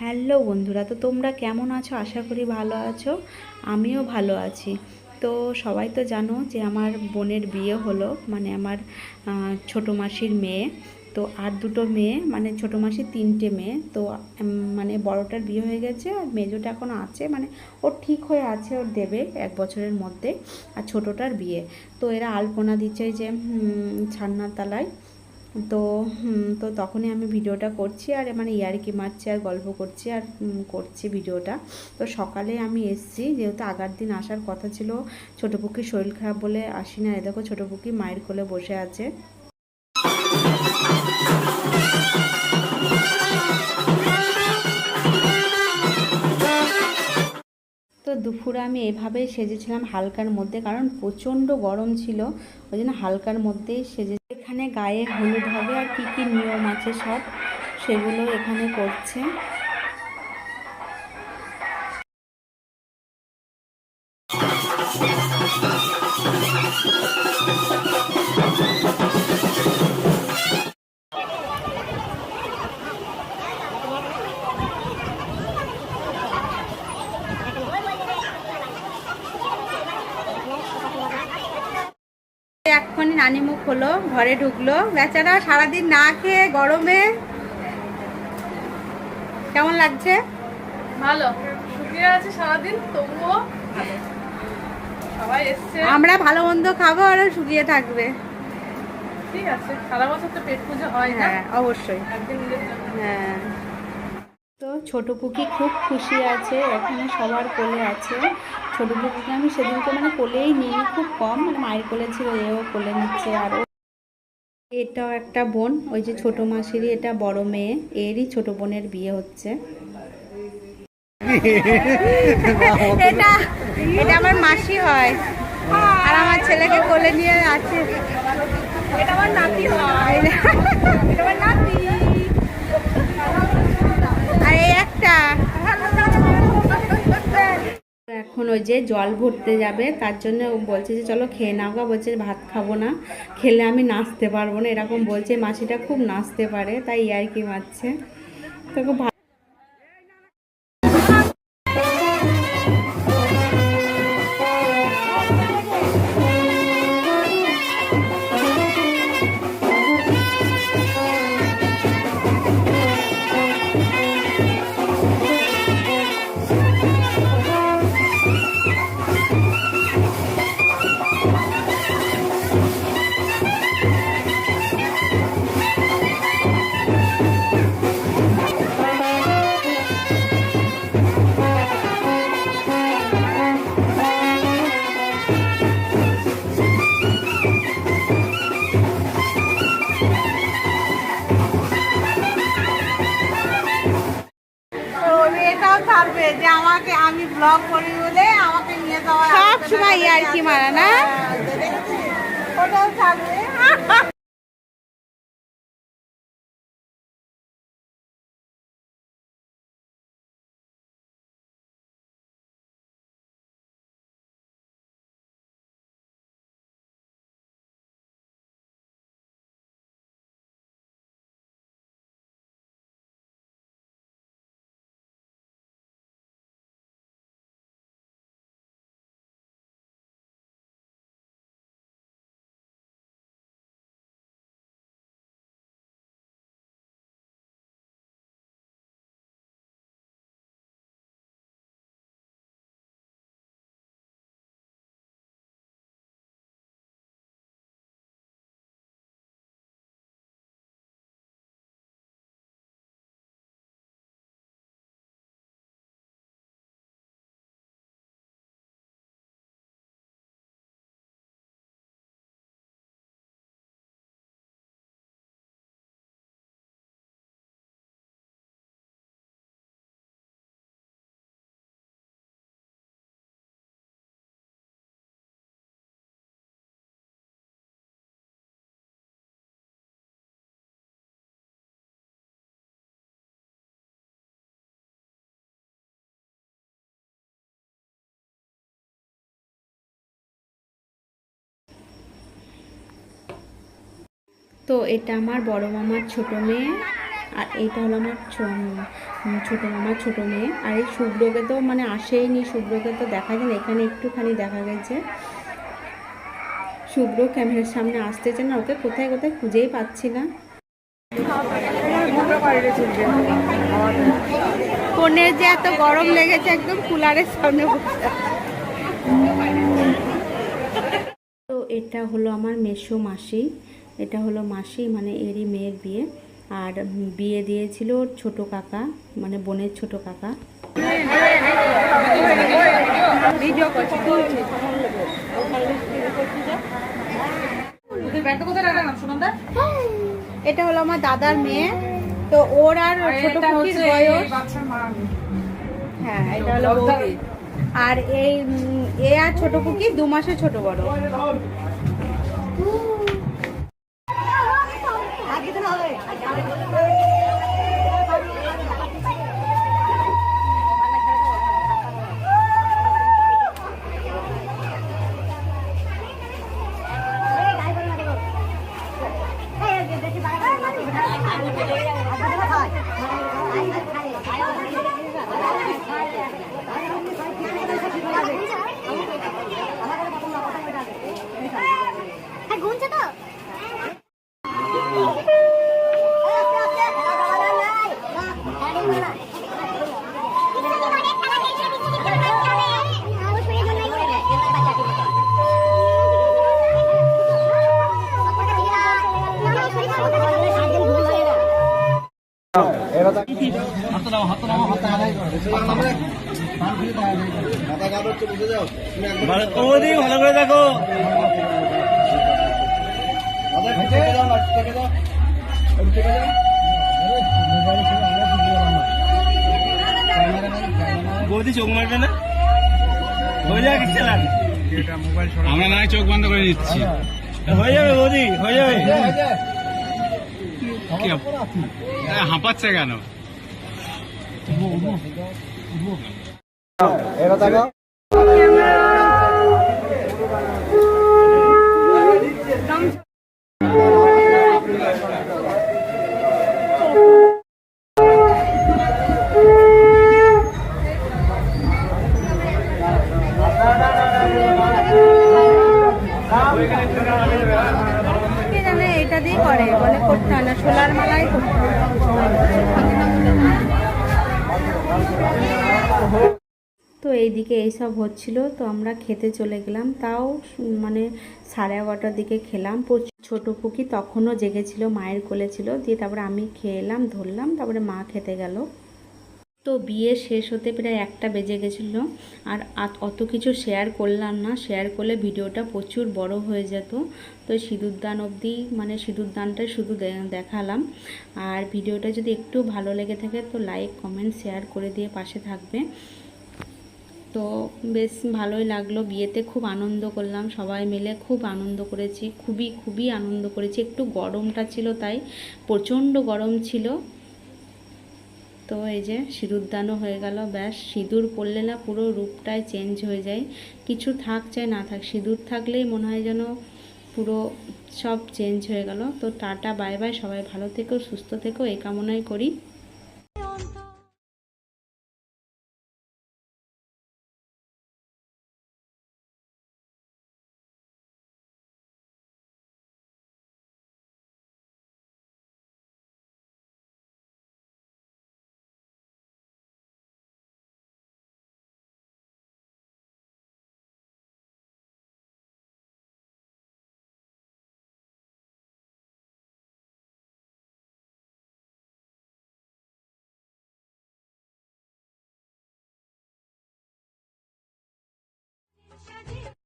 Hello বন্ধুরা তো তোমরা কেমন আছো? আশা করি ভালো আছো আমিও ভালো আছি। তো সবাই তো জানো যে আমার বোনের বিয়ে হলো মানে আমার ছোটো মাসির মেয়ে। তো আর দুটো মেয়ে মানে ছোটো মাসির তিনটে মেয়ে। তো মানে বড়টার বিয়ে হয়ে গেছে আর মেজোটা এখন আছে মানে ও ঠিক হয়ে আছে ওর দেবে এক বছরের মধ্যে আর ছোটোটার বিয়ে। তো এরা আলপনা দিচ্ছে যে উম, ছান্নার তালায়। তো তো তখনই আমি ভিডিওটা করছি আর মানে ইয়ার্কি মারছি আর গল্প করছি আর করছি ভিডিওটা। তো সকালে আমি এসছি, যেহেতু আগার দিন আসার কথা ছিল, ছোটো পুকির শরীর খারাপ বলে আসি না। এ দেখো ছোটো পুকি মায়ের কোলে বসে আছে। তো দুপুরে আমি এভাবেই সেজেছিলাম হালকার মধ্যে, কারণ প্রচণ্ড গরম ছিল, ওই জন্য হালকার মধ্যেই সেজে এখানে গায়ে হলুদ হবে আর কী কী নিয়ম আছে সব সেগুলো এখানে করছে। এক্ষুনি নানি মুখ হলো ঘরে ঢুকলো। বেচারা সারাদিন না খেয়ে গরমে। কেমন লাগছে? ভালো। শুকিয়ে আছে সারাদিন তবুও সবাই এসছে। আমরা ভালো মন্দ খাব আর শুকিয়ে থাকবে। ঠিক আছে সারা বছর তো পেট পুজো হয় না। হ্যাঁ অবশ্যই। হ্যাঁ। ছোট পুকি খুব খুশি আছে এখানে সবার কোলে আছে। ছোট পুকিকে আমি সেদিনকে মানে কোলেই নিই খুব কম মানে মায়ের কোলে ছিল এও কোলে নিচ্ছে। আর এটাও একটা বোন ওই যে ছোট মাসিরই এটা বড় মেয়ে এরই ছোট বোনের বিয়ে হচ্ছে। এটা এটা আমার মাসি হয় আর আমার ছেলেকে কোলে নিয়ে আছে। এটা আমার নাতি হয়। এটা আমার নাতি এই একটা। এখন ওই যে জল ভরতে যাবে তার জন্য ও বলছে যে চলো খেয়ে নাও গা। বলছে ভাত খাব না। খেলে আমি নাচতে পারব না। এরকম বলছে মাছিটা খুব নাচতে পারে। তাই আর কি মারছে। তো থাকবে যে আমাকে আমি ব্লগ করি বলে আমাকে নিয়ে যাওয়া সব সময় ইয়ার্কি মারা না? ওটাও থাকবে তো এটা আমার বড় মামার ছোট মেয়ে আর এইটা হলো আমার ছোটো মামার ছোটো মেয়ে। আর এই শুভ্রকে তো মানে আসেইনি শুভ্রকে তো দেখা যায় না এখানে একটুখানি দেখা গেছে। শুভ্র ক্যামেরার সামনে আসতেছে না ওকে কোথায় কোথায় খুঁজেই পাচ্ছি না। ফোনের যে এত গরম লেগেছে একদম কুলারের সামনে তো এটা হলো আমার মেসো মাসি। এটা হলো মাসি মানে এরই মেয়ের বিয়ে। আর বিয়ে দিয়েছিল ওর ছোটো কাকা মানে বোনের ছোটো কাকা। এটা হলো আমার দাদার মেয়ে। তো ওর আর ছোট বয়স। হ্যাঁ এটা হলো বৌদি। আর এই এ আর ছোট কুকি দু মাসে ছোট বড়। aquí se la ve. ভালো করে দেখো বৌদি চোখ মারবে না? হয়ে যাবে কিচ্ছু আমরা না চোখ বন্ধ করে দিচ্ছি। হয়ে যাবে বৌদি হয়ে যাবে। কি হাঁপাচ্ছে কেন? কে জানে এটা দিয়ে করে মানে করতে হয় না সোলার মালাই তো এইদিকে এইসব হচ্ছিল, তো আমরা খেতে চলে গেলাম। তাও মানে সাড়ে এগারোটার দিকে খেলাম। ছোটো পুকি তখনও জেগেছিল, মায়ের কোলে ছিল। দিয়ে তারপরে আমি খেয়ে এলাম ধরলাম, তারপরে মা খেতে গেল। তো বিয়ে শেষ হতে প্রায় একটা বেজে গেছিল। আর অত কিছু শেয়ার করলাম না। শেয়ার করলে ভিডিওটা প্রচুর বড় হয়ে যেত। তো সিঁদুরদান অবধি মানে সিঁদুরদানটা শুধু দেখালাম। আর ভিডিওটা যদি একটু ভালো লেগে থাকে তো লাইক কমেন্ট শেয়ার করে দিয়ে পাশে থাকবে। তো বেশ ভালোই লাগল। বিয়েতে খুব আনন্দ করলাম। সবাই মিলে খুব আনন্দ করেছি। খুবই খুবই আনন্দ করেছি। একটু গরমটা ছিল তাই প্রচণ্ড গরম ছিল। তো এই যে সিঁদুরদানও হয়ে গেল, ব্যাস। সিঁদুর পরলে না পুরো রূপটাই চেঞ্জ হয়ে যায়। কিছু থাক চাই, না থাক, সিঁদুর থাকলেই মনে হয় যেন পুরো সব চেঞ্জ হয়ে গেল। তো টাটা বাই বাই সবাই ভালো থেকো, সুস্থ থেকো, এই কামনাই করি।